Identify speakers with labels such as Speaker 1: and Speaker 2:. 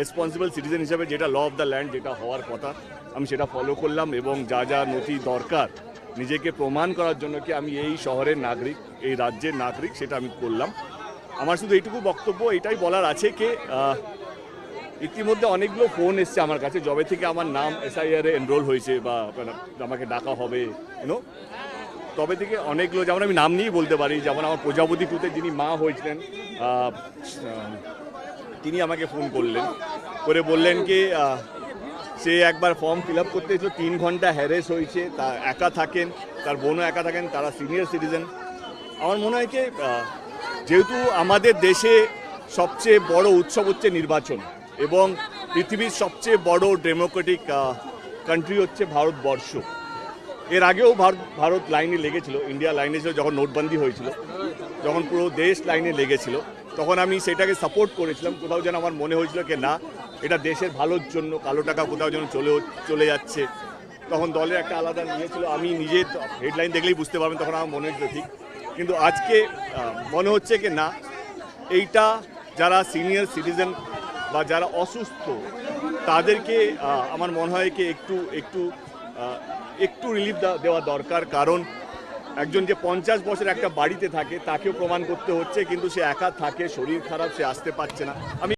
Speaker 1: Responsible citizen হিসাবে যেটা law of the land যেটা হওয়ার কথা, আমি সেটা ফলো করলাম এবং যা যা নথি দরকার নিজেকে প্রমাণ করার জন্য কি আমি এই শহরের নাগরিক, এই রাজ্যের নাগরিক সেটা আমি করলাম। আমার শুধু এইটুকু বক্তব্য, এটাই বলার আছে কি ইতিমধ্যে অনেকগুলো ফোন এসছে আমার কাছে জবে থেকে আমার নাম এসআইআর এনরোল হয়েছে বা আমাকে ডাকা হবে ইউনো তবে থেকে অনেকগুলো, যেমন আমি নাম নিয়েই বলতে পারি, যেমন আমার প্রজাপতি টুতে যিনি মা হয়েছিলেন তিনি আমাকে ফোন করলেন। করে বললেন কি সে একবার ফর্ম ফিল আপ করতে এসেছিল, তিন ঘণ্টা হ্যারেস হয়েছে, তা একা থাকেন, তার বোনও একা থাকেন, তারা সিনিয়র সিটিজেন আমার মনে হয় কি যেহেতু আমাদের দেশে সবচেয়ে বড় উৎসব হচ্ছে নির্বাচন এবং পৃথিবীর সবচেয়ে বড় ডেমোক্রেটিক কান্ট্রি হচ্ছে ভারতবর্ষ। এর আগেও ভারত ভারত লাইনে লেগেছিল ইন্ডিয়া লাইনে ছিল, যখন নোটবন্দি হয়েছিল, যখন পুরো দেশ লাইনে লেগেছিল। তখন আমি সেটাকে সাপোর্ট করেছিলাম। কোথাও যেন আমার মনে হয়েছিল যে না, এটা দেশের ভালোর জন্য, কালো টাকা কোথাও যেন চলে চলে যাচ্ছে। তখন দলের একটা আলাদা নিয়ে ছিল। আমি নিজে হেডলাইন দেখলেই বুঝতে পারবেন তখন আমার মনে হয়েছিল ঠিক। কিন্তু আজকে মনে হচ্ছে কি না, এইটা যারা সিনিয়র সিটিজেন বা যারা অসুস্থ, তাদেরকে আমার মনে হয় কি একটু একটু একটু রিলিফ দেওয়া দরকার। কারণ একজন যে পঞ্চাশ বছর একটা বাড়িতে থাকে, তাকেও প্রমাণ করতে হচ্ছে, কিন্তু সে একা থাকে, শরীর খারাপ, সে আসতে পারছে না। আমি